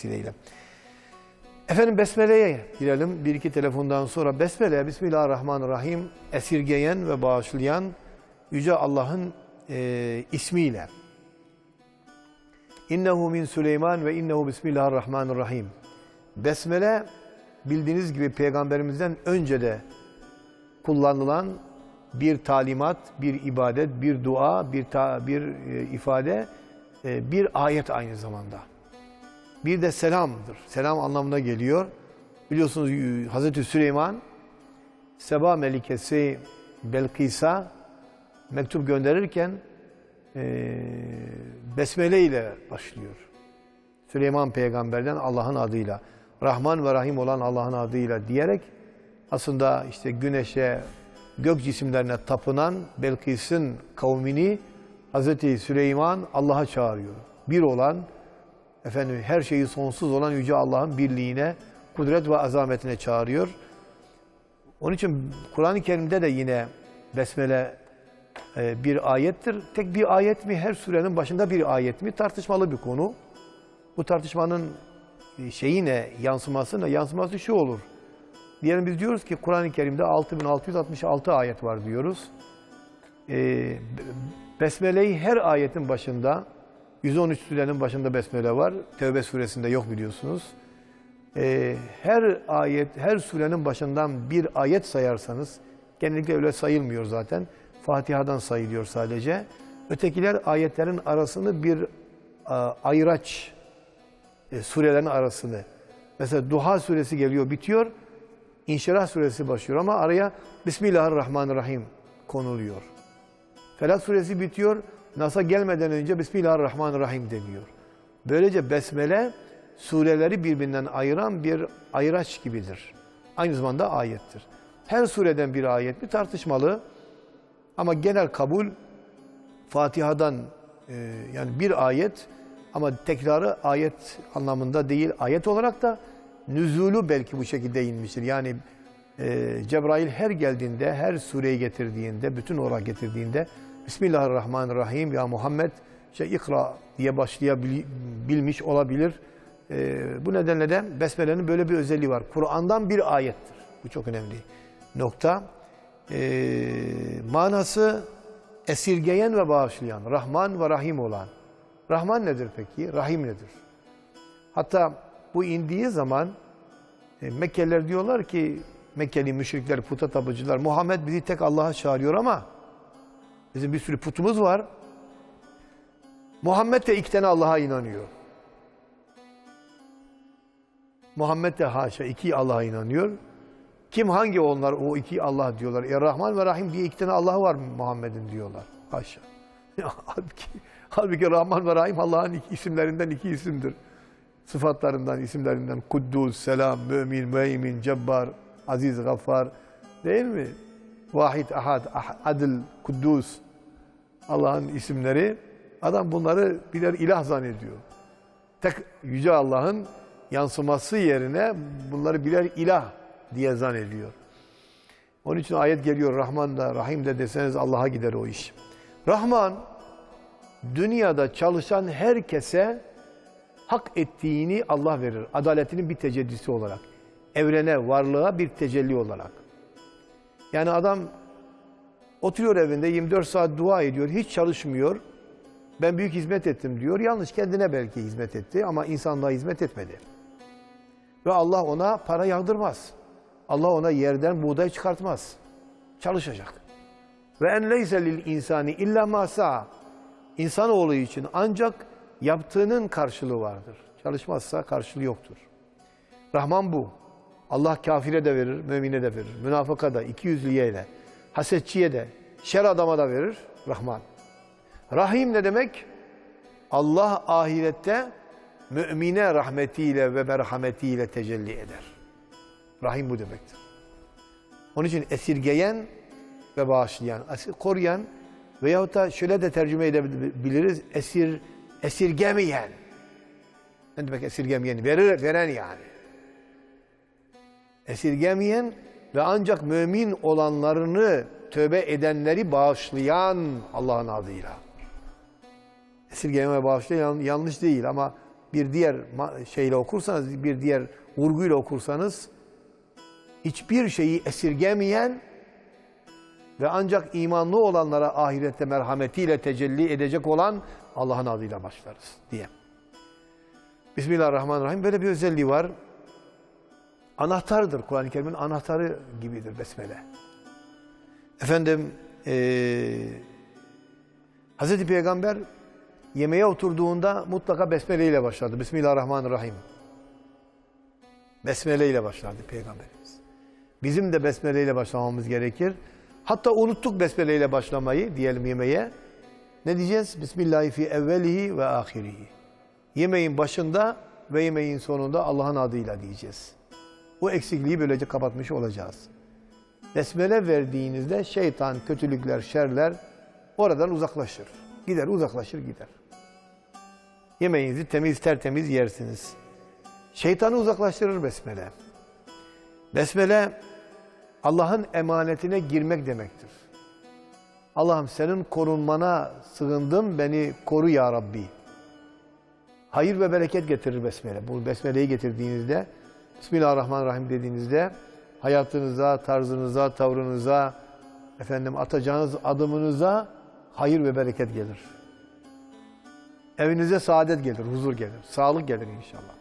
vesileyle. Efendim Besmele'ye girelim. Bir iki telefondan sonra Besmele, Bismillahirrahmanirrahim esirgeyen ve bağışlayan Yüce Allah'ın e, ismiyle. İnnehu min Süleyman ve innehu Bismillahirrahmanirrahim. Besmele bildiğiniz gibi peygamberimizden önce de kullanılan bir talimat, bir ibadet, bir dua, bir ta, bir e, ifade, e, bir ayet aynı zamanda. Bir de selamdır. Selam anlamına geliyor. Biliyorsunuz e, Hazreti Süleyman Seba Melikesi Belkis'a mektup gönderirken e, Besmele ile başlıyor. Süleyman peygamberden Allah'ın adıyla, Rahman ve Rahim olan Allah'ın adıyla diyerek aslında işte güneşe, gök cisimlerine tapınan Belkis'in kavmini Hazreti Süleyman Allah'a çağırıyor. Bir olan, efendim her şeyi sonsuz olan Yüce Allah'ın birliğine, kudret ve azametine çağırıyor. Onun için Kur'an-ı Kerim'de de yine Besmele e, bir ayettir. Tek bir ayet mi, her surenin başında bir ayet mi tartışmalı bir konu. Bu tartışmanın e, şeyi ne, yansıması ne? Yansıması şu olur. Diyelim biz diyoruz ki Kur'an-ı Kerim'de 6666 ayet var diyoruz. Ee, Besmele'yi her ayetin başında, 113 surenin başında Besmele var. Tevbe suresinde yok biliyorsunuz. Ee, her ayet, her surenin başından bir ayet sayarsanız, genellikle öyle sayılmıyor zaten. Fatiha'dan sayılıyor sadece. Ötekiler ayetlerin arasını bir a, ayraç, e, surelerin arasını. Mesela Duha suresi geliyor, bitiyor. İnşirah suresi başlıyor ama araya Bismillahirrahmanirrahim konuluyor. Felak suresi bitiyor. Nas'a gelmeden önce Bismillahirrahmanirrahim deniyor. Böylece Besmele sureleri birbirinden ayıran bir ayraç gibidir. Aynı zamanda ayettir. Her sureden bir ayet mi tartışmalı ama genel kabul Fatiha'dan e, yani bir ayet ama tekrarı ayet anlamında değil ayet olarak da nüzulü belki bu şekilde inmiştir. Yani e, Cebrail her geldiğinde, her sureyi getirdiğinde, bütün olarak getirdiğinde Bismillahirrahmanirrahim ya Muhammed işte ikra diye başlayabilmiş olabilir. E, bu nedenle de Besmele'nin böyle bir özelliği var. Kur'an'dan bir ayettir. Bu çok önemli nokta. E, manası esirgeyen ve bağışlayan, Rahman ve Rahim olan. Rahman nedir peki? Rahim nedir? Hatta bu indiği zaman e, Mekkeliler diyorlar ki Mekkeli müşrikler, puta tapıcılar Muhammed bizi tek Allah'a çağırıyor ama bizim bir sürü putumuz var. Muhammed de iki tane Allah'a inanıyor. Muhammed de haşa iki Allah'a inanıyor. Kim hangi onlar o iki Allah diyorlar. E Rahman ve Rahim diye iki tane Allah var Muhammed'in diyorlar. Haşa. halbuki, halbuki Rahman ve Rahim Allah'ın isimlerinden iki isimdir sıfatlarından, isimlerinden Kuddus, Selam, Mümin, Müeymin, Cebbar, Aziz, Gaffar değil mi? Vahid, Ahad, ah, Adil, Kuddus Allah'ın isimleri. Adam bunları birer ilah zannediyor. Tek Yüce Allah'ın yansıması yerine bunları birer ilah diye zannediyor. Onun için ayet geliyor Rahman da Rahim de deseniz Allah'a gider o iş. Rahman dünyada çalışan herkese hak ettiğini Allah verir. Adaletinin bir tecellisi olarak. Evrene, varlığa bir tecelli olarak. Yani adam oturuyor evinde 24 saat dua ediyor, hiç çalışmıyor. Ben büyük hizmet ettim diyor. Yanlış kendine belki hizmet etti ama insanlığa hizmet etmedi. Ve Allah ona para yağdırmaz. Allah ona yerden buğday çıkartmaz. Çalışacak. Ve en leyse lil insani illa ma sa'a. İnsanoğlu için ancak yaptığının karşılığı vardır. Çalışmazsa karşılığı yoktur. Rahman bu. Allah kafire de verir, mümine de verir. Münafıka da, ikiyüzlüye de, hasetçiye de, şer adama da verir. Rahman. Rahim ne demek? Allah ahirette mümine rahmetiyle ve merhametiyle tecelli eder. Rahim bu demektir. Onun için esirgeyen ve bağışlayan, koruyan veyahut da şöyle de tercüme edebiliriz. Esir esirgemeyen. Ne demek esirgemeyen? Verir, veren yani. Esirgemeyen ve ancak mümin olanlarını tövbe edenleri bağışlayan Allah'ın adıyla. Esirgeme bağışlayan yanlış değil ama bir diğer şeyle okursanız, bir diğer vurguyla okursanız hiçbir şeyi esirgemeyen ve ancak imanlı olanlara ahirette merhametiyle tecelli edecek olan Allah'ın adıyla başlarız diye. Bismillahirrahmanirrahim. Böyle bir özelliği var. Anahtardır. Kur'an-ı Kerim'in anahtarı gibidir Besmele. Efendim eee Hazreti Peygamber yemeğe oturduğunda mutlaka Besmele ile başlardı. Bismillahirrahmanirrahim. Besmele ile başlardı Peygamberimiz. Bizim de Besmele ile başlamamız gerekir. Hatta unuttuk Besmele ile başlamayı diyelim yemeğe. Ne diyeceğiz? Bismillahi fi evvelihi ve ahirihi. Yemeğin başında ve yemeğin sonunda Allah'ın adıyla diyeceğiz. Bu eksikliği böylece kapatmış olacağız. Besmele verdiğinizde şeytan, kötülükler, şerler oradan uzaklaşır. Gider, uzaklaşır gider. Yemeğinizi temiz tertemiz yersiniz. Şeytanı uzaklaştırır besmele. Besmele Allah'ın emanetine girmek demektir. Allah'ım senin korunmana sığındım, beni koru ya Rabbi. Hayır ve bereket getirir besmele. Bu besmeleyi getirdiğinizde, Bismillahirrahmanirrahim dediğinizde hayatınıza, tarzınıza, tavrınıza, efendim atacağınız adımınıza hayır ve bereket gelir. Evinize saadet gelir, huzur gelir, sağlık gelir inşallah.